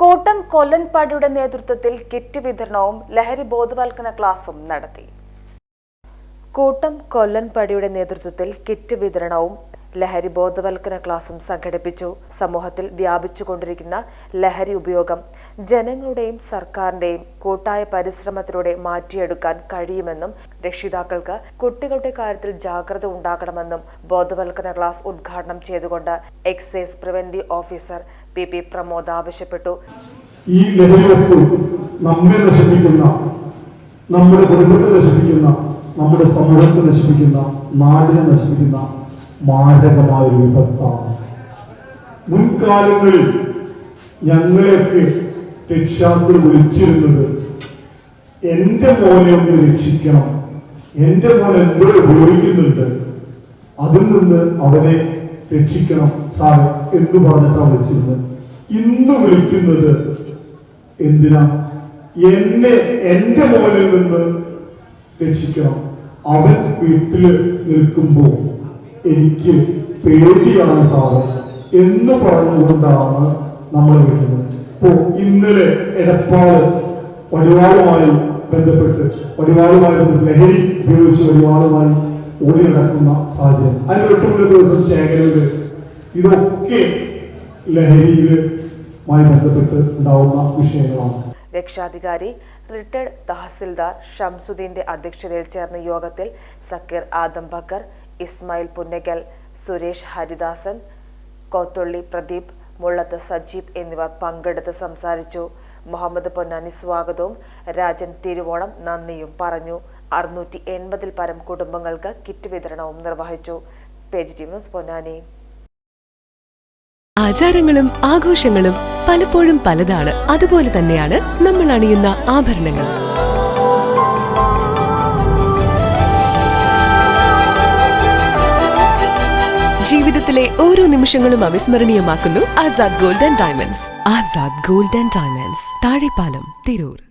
കോട്ടം കൊല്ലൻപാടിയുടെ നേതൃത്വത്തിൽ കിറ്റ് വിതരണവും ലഹരി ബോധവൽക്കരണ ക്ലാസും നടത്തി. കോട്ടം കൊല്ലൻപാടിയുടെ നേതൃത്വത്തിൽ കിറ്റ് വിതരണവും ലഹരി ബോധവൽക്കരണ ക്ലാസും സംഘടിപ്പിച്ചു. സമൂഹത്തിൽ വ്യാപിച്ചുകൊണ്ടിരിക്കുന്ന ലഹരി ഉപയോഗം ജനങ്ങളുടെയും സർക്കാരിന്റെയും കൂട്ടായ പരിശ്രമത്തിലൂടെ മാറ്റിയെടുക്കാൻ കഴിയുമെന്നും രക്ഷിതാക്കൾക്ക് കുട്ടികളുടെ കാര്യത്തിൽ ജാഗ്രത ഉണ്ടാകണമെന്നും ബോധവൽക്കരണ ക്ലാസ് ഉദ്ഘാടനം ചെയ്തുകൊണ്ട് excise preventive officer P P Pramod ആവശ്യപ്പെട്ടു. ഈ ലഹരി വസ്തു നമ്മെ നശിപ്പിക്കുന്ന നമ്മുടെ കുടുംബത്തെ നശിപ്പിക്കുന്ന നമ്മുടെ സമൂഹത്തെ നശിപ്പിക്കുന്ന നാടിനെ നശിപ്പിക്കുന്ന മാരകമായ ഒരു വിപത്താണ്. മുൻകാലങ്ങളിൽ ഞങ്ങളെയൊക്കെ രക്ഷാക്കൾ വിളിച്ചിരുന്നത് എന്റെ മോനെ ഒന്ന് രക്ഷിക്കണം എന്റെ മോൻ എന്തോ ഉപയോഗിക്കുന്നുണ്ട് അതിൽ നിന്ന് അവനെ രക്ഷിക്കണം സാറ് എന്ന് പറഞ്ഞിട്ടാണ് വിളിച്ചിരുന്നത് ഇന്ന് വിളിക്കുന്നത് എന്തിനാ? എന്നെ എന്റെ മോനിൽ നിന്ന് രക്ഷിക്കണം. അവൻ വീട്ടിൽ നിൽക്കുമ്പോൾ എനിക്ക് പേടിയാണ് സാറ്. എന്ന് പറഞ്ഞുകൊണ്ടാണ് നമ്മൾ വിളിക്കുന്നത്. ഇപ്പോ ഇന്നലെ എടപ്പാൾ പരിവാറുമായി ബന്ധപ്പെട്ട് പരിവാറുമായി ലഹരി ഉപയോഗിച്ച് വടിവാളുമായി ഓടി നടക്കുന്ന സാഹചര്യം. അതിന് തൊട്ടുമുള്ള ദിവസം ചേകരയിൽ ഇതൊക്കെ ലഹരിയിലുമായി ബന്ധപ്പെട്ട് ഉണ്ടാവുന്ന വിഷയങ്ങളാണ്. രക്ഷാധികാരി റിട്ടയർഡ് തഹസിൽദാർ ഷംസുദ്ദീന്റെ അധ്യക്ഷതയിൽ ചേർന്ന യോഗത്തിൽ സക്കീർ ആദം ബക്കർ ഇസ്മായിൽ പുന്നകൽ സുരേഷ് ഹരിദാസൻ കോത്തുള്ളി പ്രദീപ് മുള്ളത്ത് സജീബ് എന്നിവർ പങ്കെടുത്ത് സംസാരിച്ചു. മുഹമ്മദ് പൊന്നാനി സ്വാഗതവും രാജൻ തിരുവോണം നന്ദിയും പറഞ്ഞു. അറുന്നൂറ്റി എൺപതിൽ പരം കുടുംബങ്ങൾക്ക് കിറ്റ് വിതരണവും നിർവഹിച്ചു. ന്യൂസ് പൊന്നാനി. ആചാരങ്ങളും ആഘോഷങ്ങളും പലപ്പോഴും പലതാണ്. അതുപോലെ തന്നെയാണ് നമ്മൾ അണിയുന്ന ആഭരണങ്ങൾ ജീവിതത്തിലെ ഓരോ നിമിഷങ്ങളും അവിസ്മരണീയമാക്കുന്നു Azad golden diamonds. Azad golden diamonds. Thazhepalam Tirur.